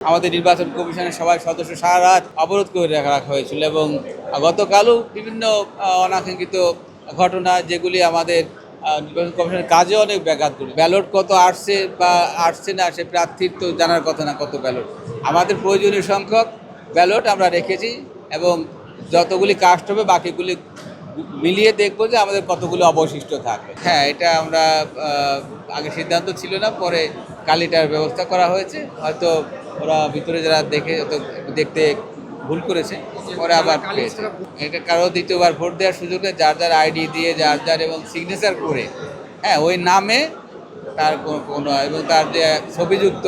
আমাদের নির্বাচন কমিশনের সবাই সদস্য সারা রাত অবরোধ করে রাখা হয়েছিল এবং গতকালও বিভিন্ন অনাকাঙ্ক্ষিত ঘটনা যেগুলি আমাদের নির্বাচন কমিশনের কাজে অনেক ব্যাঘাত করে ব্যালট কত আসছে বা আসছে না সে প্রার্থীর তো জানার কথা না কত ব্যালট। আমাদের প্রয়োজনীয় সংখ্যক ব্যালট আমরা রেখেছি এবং যতগুলি কাস্ট হবে বাকিগুলি মিলিয়ে দেখব যে আমাদের কতগুলো অবশিষ্ট থাকবে। হ্যাঁ এটা আমরা আগে সিদ্ধান্ত ছিল না, পরে কালিটার ব্যবস্থা করা হয়েছে। হয়তো ওরা ভিতরে যারা দেখে দেখতে ভুল করেছে, পরে আবার এটা কারও দ্বিতীয়বার ভোট দেওয়ার সুযোগ যার যার আইডি দিয়ে, যার যার এবং সিগনেচার করে। হ্যাঁ ওই নামে তার কোনো, এবং তার যে ছবিযুক্ত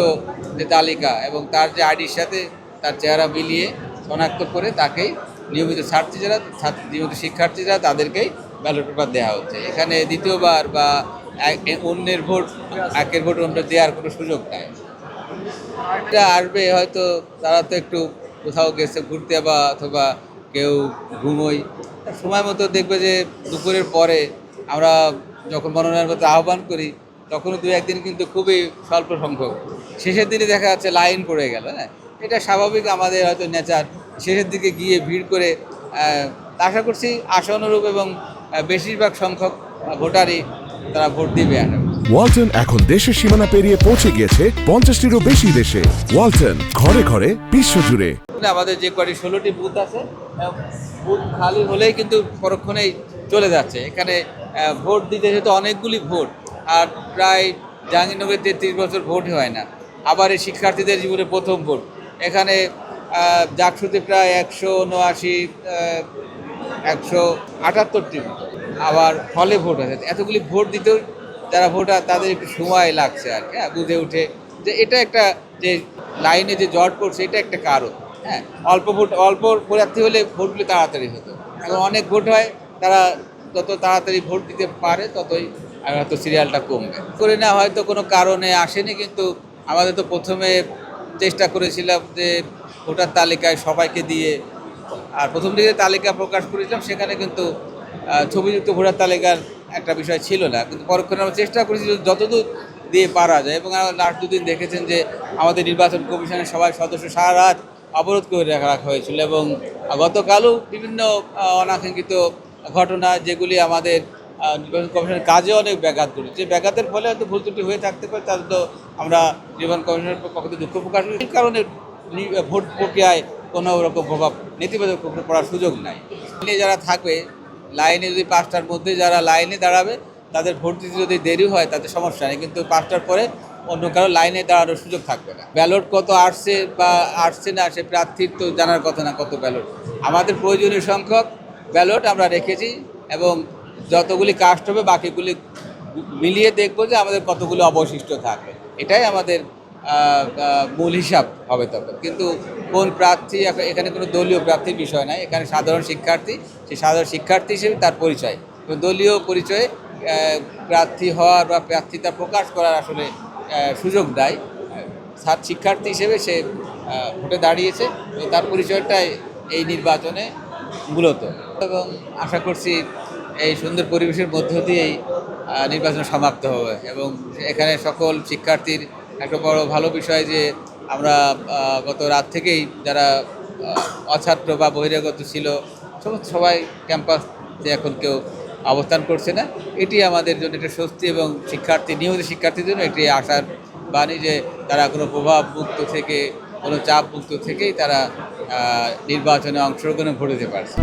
যে তালিকা এবং তার যে আইডির সাথে তার চেহারা মিলিয়ে শনাক্ত করে তাকেই নিয়মিত ছাত্রী যারা নিয়মিত শিক্ষার্থী যারা তাদেরকেই ব্যালট পেপার দেওয়া হচ্ছে। এখানে দ্বিতীয়বার বা অন্যের ভোট, একের ভোট অন্য দেওয়ার কোনো সুযোগ নাই। এটা আসবে হয়তো তারা তো একটু কোথাও গেছে ঘুরতে বা অথবা কেউ ঘুমোই সময় মতো দেখবে যে দুপুরের পরে আমরা যখন মনোনয়ন পত্র আহ্বান করি, তখনও দু একদিন কিন্তু খুবই স্বল্প সংখ্যক। শেষের দিনে দেখা যাচ্ছে লাইন পড়ে গেল হ্যাঁ? এটা স্বাভাবিক আমাদের হয়তো নেচার শেষের দিকে গিয়ে ভিড় করে আশা করছি আশানুরূপ এবং বেশিরভাগ সংখ্যক ভোটারই তারা ভোট দিবে আর ওয়ালটন এখন দেশের সীমানা পেরিয়ে পৌঁছে গিয়েছে পঞ্চাশটিরও বেশি দেশে। ওয়ালটন ঘরে ঘরে বিশ্বজুড়ে। না, আমাদের যে কটি ষোলোটি বুথ আছে বুথ খালি হলেই কিন্তু পরক্ষণেই চলে যাচ্ছে। এখানে ভোট দিতে যেহেতু অনেকগুলি ভোট আর প্রায় জাহাঙ্গীরনগরে তেত্রিশ বছর ভোটই হয় না। আবার এই শিক্ষার্থীদের জীবনে প্রথম ভোট। এখানে জাকসুতে প্রায় একশো উনআশি একশো আটাত্তরটি আবার হলে ভোট আছে। এতগুলি ভোট দিতেও যারা ভোটার, তাদের একটু সময় লাগছে আর কি হ্যাঁ বুঝে উঠে যে এটা একটা যে লাইনে যে জট পড়ছে, এটা একটা কারণ হ্যাঁ। অল্প ভোট, অল্প প্রার্থী হলে ভোটগুলি তাড়াতাড়ি হতো। এখন অনেক ভোট হয়, তারা যত তাড়াতাড়ি ভোট দিতে পারে, ততই হয়তো সিরিয়ালটা কমবে। করে না হয়তো কোনো কারণে আসেনি, কিন্তু আমাদের তো প্রথমে চেষ্টা করেছিলাম যে ভোটার তালিকায় সবাইকে দিয়ে, আর প্রথম দিকে তালিকা প্রকাশ করেছিলাম, সেখানে কিন্তু ছবিযুক্ত ভোটার তালিকার একটা বিষয় ছিল না। কিন্তু পরক্ষণে আমরা চেষ্টা করেছি যতদূর দিয়ে পারা যায়, এবং লাস্ট দুদিন দেখেছেন যে আমাদের নির্বাচন কমিশনের সবাই সদস্য সারা রাত অবরোধ করে রাখা হয়েছিল, এবং গতকালও বিভিন্ন অনাকাঙ্ক্ষিত ঘটনা যেগুলি আমাদের নির্বাচন কমিশনের কাজে অনেক ব্যাঘাত করেছে ব্যাঘাতের ফলে হয়তো ভুল ত্রুটি হয়ে থাকতে পারে, তার তো আমরা নির্বাচন কমিশনের পক্ষ থেকে দুঃখ প্রকাশ করি। কারণে ভোট প্রক্রিয়ায় কোনো রকম প্রভাব, নেতিবাচক পড়ার সুযোগ নাই। লাইনে যারা থাকবে, লাইনে যদি পাঁচটার মধ্যে যারা লাইনে দাঁড়াবে, তাদের ভোট দিতে যদি দেরি হয় তাদের সমস্যা নেই। কিন্তু পাঁচটার পরে অন্য কারও লাইনে দাঁড়ানোর সুযোগ থাকবে না। ব্যালট কত আসছে বা আসছে না, সে প্রার্থীর তো জানার কথা না কত ব্যালট। আমাদের প্রয়োজনীয় সংখ্যক ব্যালট আমরা রেখেছি এবং যতগুলি কাস্ট হবে, বাকিগুলি মিলিয়ে দেখব যে আমাদের কতগুলো অবশিষ্ট থাকবে। এটাই আমাদের মূল হিসাব হবে তবে কিন্তু কোন প্রার্থী, এখানে কোনো দলীয় প্রার্থীর বিষয় নাই। এখানে সাধারণ শিক্ষার্থী, সেই সাধারণ শিক্ষার্থী হিসেবে তার পরিচয়। দলীয় পরিচয়ে প্রার্থী হওয়ার বা প্রার্থিতা প্রকাশ করার আসলে সুযোগ দেয় ছাত্র শিক্ষার্থী হিসেবে সে ভোটে দাঁড়িয়েছে। তার পরিচয়টাই এই নির্বাচনে মূলত। এবং আশা করছি এই সুন্দর পরিবেশের মধ্য দিয়েই নির্বাচন সমাপ্ত হবে। এবং এখানে সকল শিক্ষার্থীর একটা বড় ভালো বিষয় যে আমরা গত রাত থেকেই যারা অছাত্র বা বহিরাগত ছিল সমস্ত সবাই ক্যাম্পাসে এখন কেউ অবস্থান করছে না। এটি আমাদের জন্য একটা স্বস্তি এবং শিক্ষার্থী, নিয়মিত শিক্ষার্থীর জন্য এটি আশার বাণী যে তারা কোনো প্রভাব মুক্ত থেকে, কোনো চাপ মুক্ত থেকেই তারা নির্বাচনে অংশগ্রহণে ভোট দিতে পারছে।